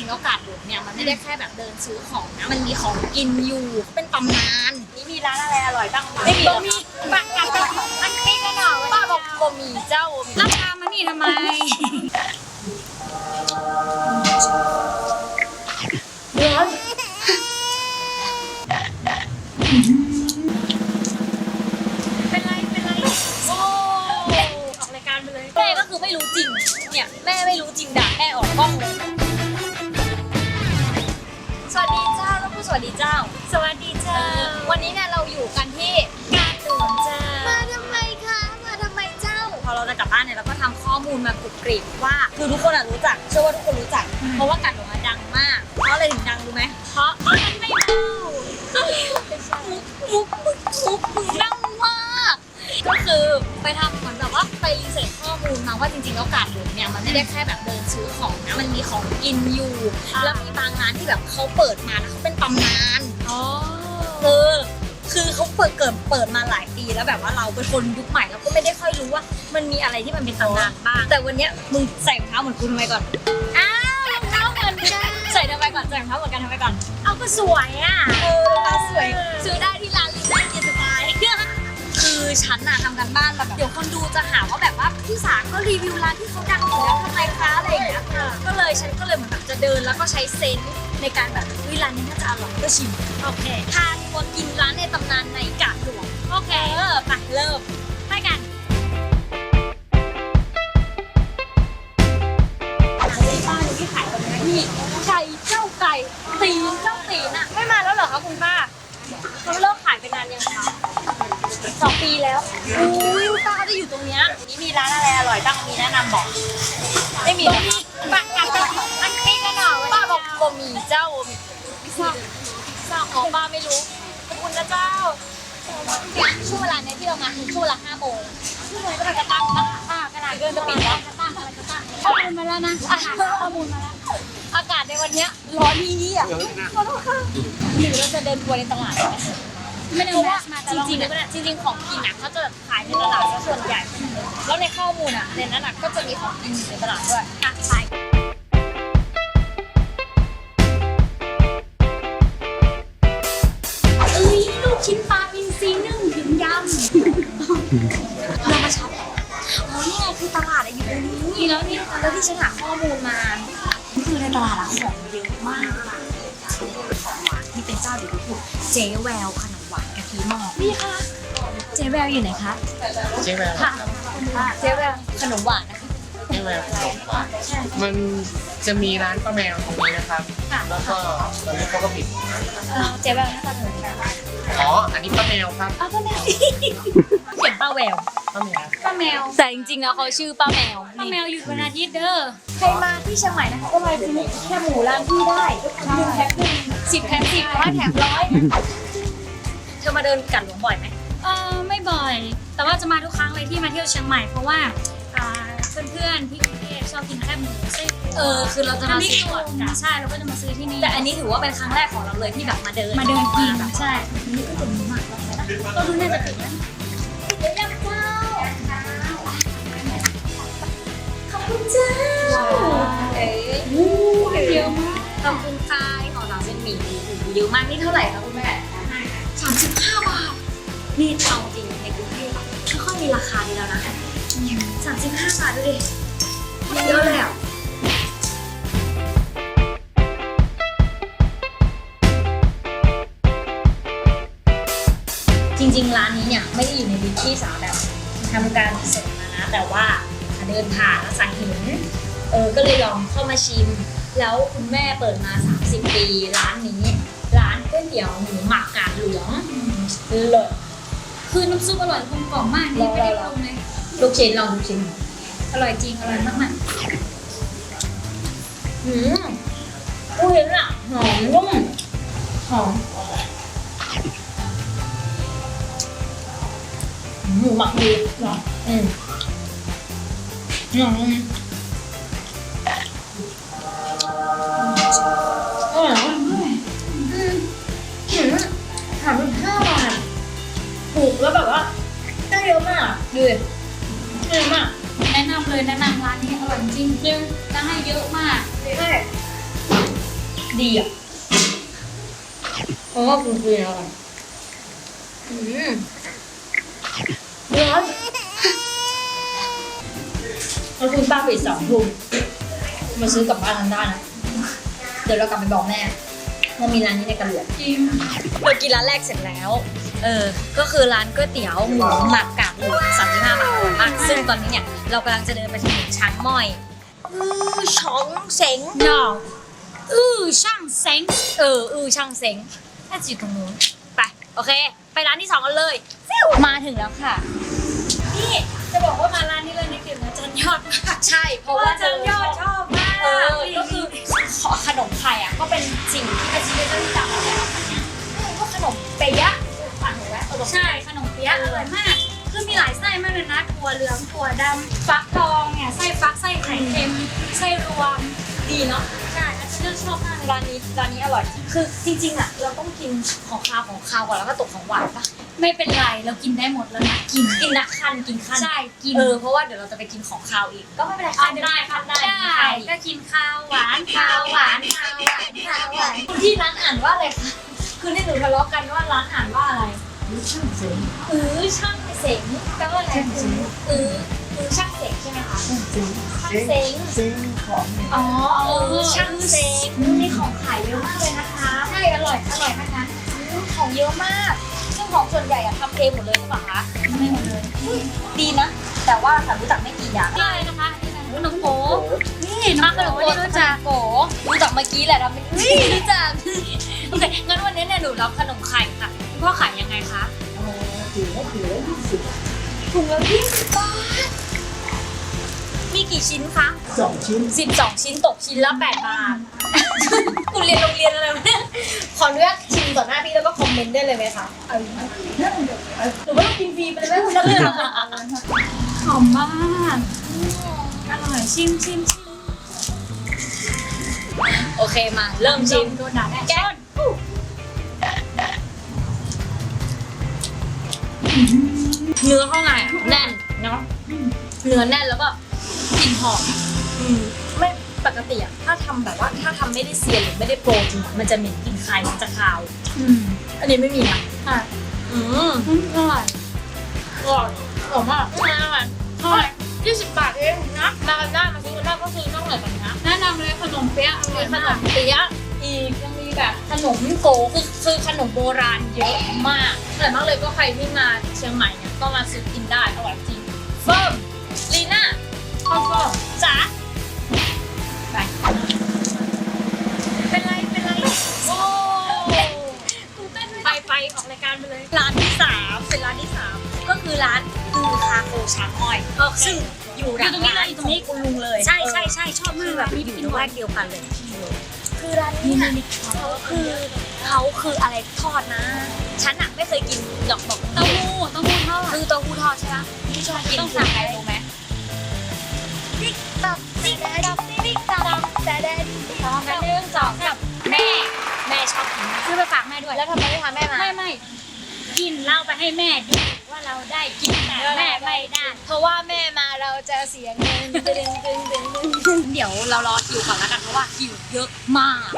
ริงๆแล้วกาดหลวงเนี่ยมันไม่ได้แค่แบบเดินซื้อของนะมันมีของกินอยู่เป็นตำนานนี่มีร้านอะไรอร่อยบ้างไม่มีบะหมี่ปากกัดอันนี้ก็หน่อยป้าบอกบะหมี่เจ้าราคามันนี่ทำไมร้อนเป็นไรเป็นไรโอ้ออกรายการไปเลยแม่ก็คือไม่รู้จริงเนี่ยแม่ไม่รู้จริงด่าแม่ออกกล้อง วผู้สวัสดีเจ้า สวัสดีเจ้า วันนี้เนี่ยเราอยู่กันที่การหลวงเจ้า มาทำไมคะ มาทำไมเจ้า พอเราจะกลับบ้านเนี่ยเราก็ทำข้อมูลมากรุบกริบว่า คือทุกคนอะรู้จัก เชื่อว่าทุกคนรู้จัก เพราะว่ากัดหลงอะดังมาก เพราะอะไรถึงดังรู้ไหม เพราะมันไม่รู้มุกมุกมุกมึงดังมาก ก็คือไปทำเหมือนแบบว่าไปรี เสิร์ชข้อมูลมาว่าจริงๆแล้วกาดหลงเนี่ยมันไม่ได้แค่แบบเดินซื้อของนะมันมีของกินอยู่ แล้วมีบางร้านที่แบบเขาเปิดมาแล้วเขาเป็นตำนานอ๋อเออคือเขาเปิดเกิดเปิดมาหลายปีแล้วแบบว่าเราเป็นคนยุคใหม่เราก็ไม่ได้ค่อยรู้ว่า มันมีอะไรที่มันเป็นตำนานบ้างแต่วันเนี้ยมึงใส่รองเท้าเหมือนกูทำไมก่อนอ้าวรองเท้าเหมือนกันใส่ทำไมก่อนใส่รองเท้าเหมือนกันทำไมก่อนเอาก็สวยอะเออรองเท้าสวยซื้อได้ที่ร้านลิซ่าเกียร์สไตล์คือฉันน่ะทำกันบ้านมาแบบเดี๋ยวคนดูจะหาว่า แบบว่าพี่สาก็รีวิวร้านที่เขาดังอยู่แล้วทำไมคะอะไรอย่างเงี้ยก็เลยฉันก็เลยเหมือนแบบจะเดินแล้วก็ใช้เซนส์ในการแบบวิร้านนี้น่าจะอร่อยก็ชิมโอเคพาทัวร์กินร้านในตำนานในกาดหลวงโอเคเออไปเริ่มไปกันป้าดูที่ขายตรงนี้นี่ไก่เจ้าไก่ตีนเจ้าตีนอะไม่มาแล้วเหรอคะคุณป้าเขาเลิกขาย สองปีแล้วอุ้ยป้าได้อยู่ตรงเนี้ยนี่มีร้านอะไรอร่อยบ้างมีแนะนำบอก ไม่มีบะหมี่ปากกัดอันนี้ก็หน่อยป้าบอกบะหมี่เจ้าบะหมี่สร้างของป้าไม่รู้ขอบคุณนะเจ้าช่วงเวลาเนี้ยที่เรามาคือช่วงเวลาห้าโมงช่วงเวลาก็จะตั้งตั้งอ่ากระดาษเกินจะปิดแล้วจะตั้งอะไรจะตั้งข้อมูลมาแล้วนะข้อมูลมาแล้ว อากาศในวันเนี้ยร้อนนี่นี่อะขอโทษค่ะหรือเราจะเดินทัวร์ในตลาดไหม ไม่ได้เพราะว่ามาจริงๆอะจริงๆของกินอะเขาจะขายในตลาดซะส่วนใหญ่ แล้วในข้อมูลอะในนั้นอะก็จะมีของกินอยู่ในตลาดด้วยอะไปเอ้ยลูกชิ้นปลาอินทรีนึ่งถึงยเรามาช็อปอ๋อนี่ไงคือตลาดอะอยู่ตรงนี้ำนี่แล้วนี่แล้วที่ฉันหาข้อมูลมาคือในตลาดอะของเยอะมากอะของหวานที่เป็นเจ้าเดียวกับเจ๊แววขนม หวานกะทิหม้อนี่ค่ะ เจ๊แววอยู่ไหนคะ เจ๊แววค่ะเจ๊แววขนมหวานนะคะเจ๊แววขนมหวานมันจะมีร้านป้าแมวตรงนี้นะครับแล้วก็ตอนนี้เขาก็ปิดเออเจ๊แววหน้าตาเหมือนกันอ๋อ อันนี้ป้าแมวครับอ้าวป้าแมวเขียนป้าแววป้าแมวป้าแมวแต่จริงๆแล้วเขาชื่อป้าแมวป้าแมวอยู่วันอาทิตย์เด้อใครมาที่เชียงใหม่นะคะก็มาซื้อแค่หมูร้านพี่ได้หนึ่งแพ็คหนึ่งสิบแพ็คสิบห้าแถมร้อย เธอมาเดินกัดหลวงบ่อยไหมเออไม่บ่อย แต่ว่าจะมาทุกครั้งเลยที่มาเที่ยวเชียงใหม่เพราะว่าอ่าเพื่อนๆที่กรุงเทพชอบกินแคบหมูไส้อั่วเออคือเราจะมาน้ำพริกซื้อหยวกใช่เราก็จะมาซื้อที่นี่แต่อันนี้ถือว่าเป็นครั้งแรกของเราเลยที่แบบมาเดินมาเดินกินแบบใช่นี่ก็จะมีมากแล้วนะก็ดูน่าจะถึงแล้วเดี๋ยวยังเจ้าขอบคุณเจ้าเอ้ยเยอะมากขอบคุณค่ะของเราเป็นหมี่เยอะมากนี่เท่าไหร่คะ คุณแม่สามสิบห้าบาท นี่เอาจริงในกรุงเทพอะไม่ค่อยมีราคานี้แล้วนะสามสิบห้าบาทดูดิเยอะเลยอะจริงๆ ร้านนี้เนี่ยไม่ได้อยู่ในลิสต์ที่สาวแบบทำการเสร็จมานะ แต่ว่าเดินผ่านแล้วสังเห็นเออก็เลยลองเข้ามาชิม แล้วคุณแม่เปิดมา 30 ปีร้านนี้ เตี๋ยวหมูหมักกาดหลวงเลิศคือน้ำซุปอร่อยกลมกล่อมมากนี่ไม่ได้ปรุงเลยลูกชิ้นลองลูกชิ้นอร่อยจริงอร่อยมากอืมลูกชิ้นอะหอมนุ่มหอมหมูหมักดีเหรออืมอืม ถูกแล้วแบบว่าได้เยอะมากดูดิเยอะมากๆแนะนำเลยแนะนำร้านนี้อร่อยจริงจริงจะให้เยอะมากใช่ดีอะเพราะว่าคุณคุยแล้วกันอืมร้อนแล้วคุณป้าปิดสองทุ่มมาซื้อกลับบ้านทันได้นะ เดี๋ยวเรากลับไปบอกแม่ ว่ามีร้านนี้ในกระเหลือจริงเรากินร้านแรกเสร็จแล้ว เออ ก็คือร้านก๋วยเตี๋ยวหมูหมักกากหมูสามสิบห้าบาทอร่อยมาก ซึ่งตอนนี้เนี่ยเรากำลังจะเดินไปถึงช้างม้อยอือช้องเสงหนออือช่างเซ็งเอออือช่างเสงน่าจะอยู่ตรงนู้นไปโอเค ไปร้านที่สองกันเลยฟิวมาถึงแล้วค่ะนี่จะบอกว่ามาร้านนี้เลยนี่คืออาจารย์ยอดมากใช่เพราะ ดีเนาะใช่อาจารย์ยอดชอบมากเลยร้านนี้ร้านนี้อร่อย คือจริงๆอะเราต้องกินของคาวของคาวก่อนแล้วก็ตกของหวานปะไม่เป็นไรเรากินได้หมดแล้วนะกินกินนักคันกินคันใช่กินเออเพราะว่าเดี๋ยวเราจะไปกินของคาวอีก ก็ไม่เป็นไรคันได้คันได้ได้คันก็กินข้าวหวานข้าวหวานข้าวหวานข้าวหวานที่ร้านอ่านว่าอะไรคะคือที่หนูทะเลาะกันว่าร้านอ่านว่าอะไรอือช่างเสงอือช่างเสงแปลว่าอะไรอือ อือช่างเสงใช่ไหมคะช่างเสงซิงของอ๋อเออช่างเสงนี่ของขายเยอะมากเลยนะคะ ใช่ อร่อย อร่อยมากนะอืมของเยอะมาก ซึ่งของส่วนใหญ่อะทำเองหมดเลยหรือเปล่าคะไม่หมดเลย ดีนะ แต่ว่าสารู้จักไม่กี่อย่างนี่เลยนะคะนี่เลยขนมโป๊นี่มาน้ำขขนนมมโกโป๊รู้รู้จัจักกโกรู้จักเมื่อกี้แหละทำเป็นอุ้ยรู้จัก โอเค งั้นวันนี้เนี่ยหนูรับขนมไข่ค่ะคุณพ่อขายยังไงคะถือว่าถือว่ายี่สิบถุงละยี่สิบบาท มีกี่ชิ้นคะสองชิ้นสิบสองชิ้นตกชิ้นละแปดบาท คุณเรียนโรงเรียนอะไรวะเนี่ยขออนุญาตชิมต่อหน้าพี่แล้วก็คอมเมนต์ได้เลยไหมคะหรือว่าเรากินฟรีไปเลยไหมคุณนักเรียนหอมมากอร่อยชิมชิมชิมโอเคมา เริ่มชิมโดนด่าแน่แก้วเนื้อข้างในอะแน่นเนาะเนื้อแน่นแล้วก็ กลิ่นหอมอืมไม่ปกติอะถ้าทำแบบว่าถ้าทำไม่ได้เซียนหรือไม่ได้โปรจริงอะมันจะเหม็นกลิ่นคายมันจะคาว อืมอันนี้ไม่มีนะค่ะอืมอืมอร่อยอร่อยอร่อยมากอร่อยอร่อยอร่อยยี่สิบบาทเองนะมากันได้มาซื้อกันได้ก็คือนอกเหนือจากนี้นะแนะนำเลยขนมเปี๊ยะอร่มีอยขมานกมเปี๊ยะอีกยังมีแบบขนมโกคือคือขนมโบราณเยอะมากอร่อยมากเลยก็ใครที่มาเชียงใหม่เนี่ยก็มาซื้อกินได้อร่อยจริงเฟิร์มลีน่า ข้าวเฟิร์มจ๋าไปเป็นไรเป็นไรโอ้ไปไปออกรายการไปเลย ร้านที่สามเป็นร้านที่สามก็คือร้านคือคาโคช้างอ้อยซึ่งอยู่หลังร้านของนี้คุณลุงเลย ใช่ใช่ใช่ชอบคืมาอกแบบอยู่ในแวกเดียวกันเลยคือร้านนี้นะเขาคือเขาคืออะไรทอดนะ ฉันอะไม่เคยกินดอกบอกเต้าหู้เต้าหู้ทอดคือเต้าหู้ทอดใช่ปะที่ชอบกินต้องสั่งใครรู้ไหม ติ๊กต๊อกติ๊กต๊อกติ๊กต๊อกแต่แดดพร้อมกันหนึ่งสองกับแม่ แม่ชอบกินมากซื้อไปฝากแม่ด้วย แล้วทำไมไม่พาแม่มา ไม่ไม่กินเหล้าไปให้แม่ดูว่าเราได้กินแต่แม่ไม่ได้เพราะว่าแม่มาเราจะเสียเงินตึงตึงตึงตึงเดี๋ยวเรารอคิวก่อนแล้วกันเพราะว่าคิวเยอะมาก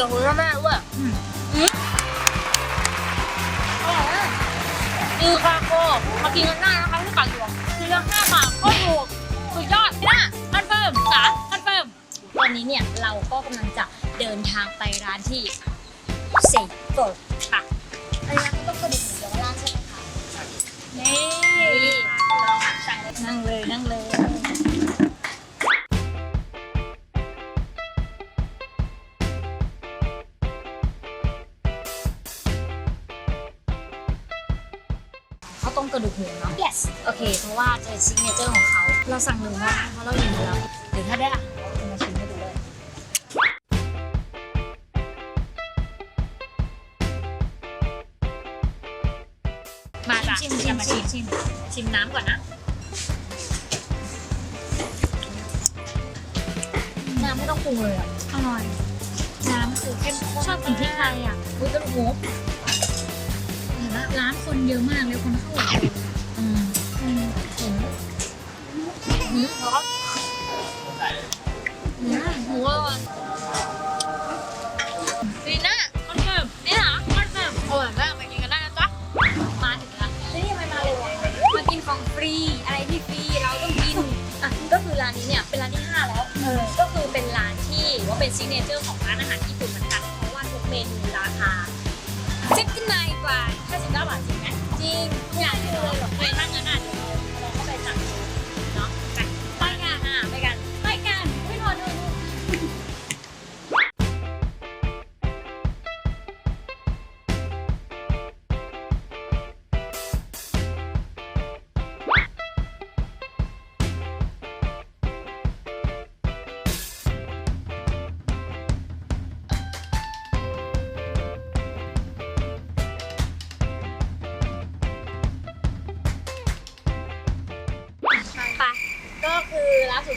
อืมเดี๋ยวคุณแม่ด้วยอืมอร่อยมากคือคาโคมากินกันได้นะคะที่ปากหลวงคือราคาบาทโคตรถูกสุดยอดนะคอนเฟิร์มจ๋าคอนเฟิร์มตอนนี้เนี่ยเราก็กำลังจะเดินทางไปร้านที่เซโกค่ะ ชิมชิมชิมชิมชิมน้ำก่อนนะ น้ำไม่ต้องปรุงเลยอะ อร่อย น้ำคือเข้มข้นชอบกินที่ไทยอะอุ้ยต้นหูร้านคนเยอะมากเลยคนเข้าหัวอืมอืมอืมหมูหมูอร่อย็นซีเนเจอร์ของร้านอาหารญี่ปุ่นเหมือนกันเพราะว่าทุกเมนูราคาเจ็ดกันายบาทห้าสิ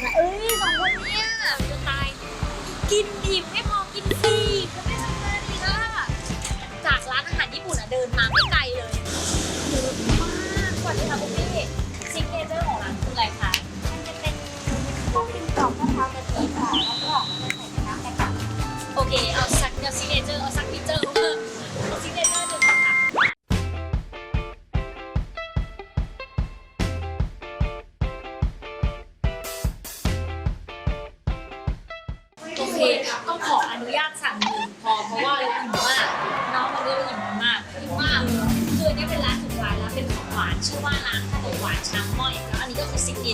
สุเอ้ยสองคนเนี้ยจะตาย กินอิ่มไม่พ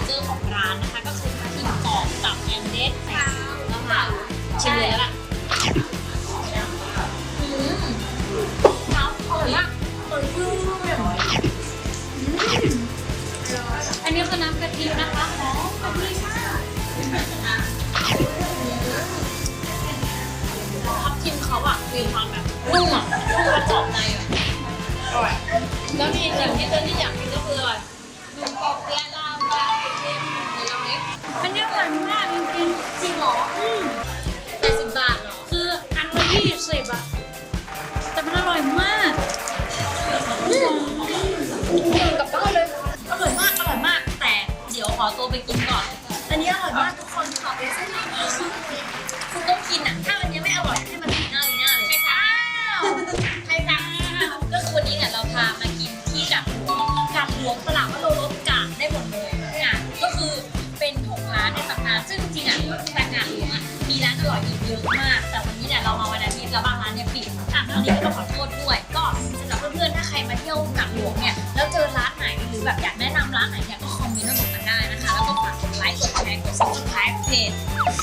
เจอร์ของร้านนะคะ ก็คือขิงกรอบตับแอนเดสใส่ซีอิ๊วนะคะชิมเลยล้วล่ะอันนี้คืน้ำกะทินะคะหอมกะทิมากทับทิมเขาอะมีความแบบนุ่มอะนุ่กรอบในอร่อยแล้วมีสิ่งที่เจนนี่อยากกินก็คืออะไรหนุ่มกรอบและ อันนี้อร่อยมากจริงจริงเหรอแปดสิบบาทเหรอ คืออันละยี่สิบอะแต่มันอร่อยมากกลับบ้าเลย อร่อยมาก อร่อยมาก แต่เดี๋ยวขอตัวไปกินก่อน อันนี้อร่อยมาก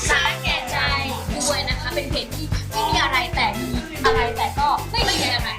ช้าแก่ใจด้วยนะคะ เป็นเพจที่ไม่มีอะไรแต่มีอะไรแต่ก็ไม่มีอะไร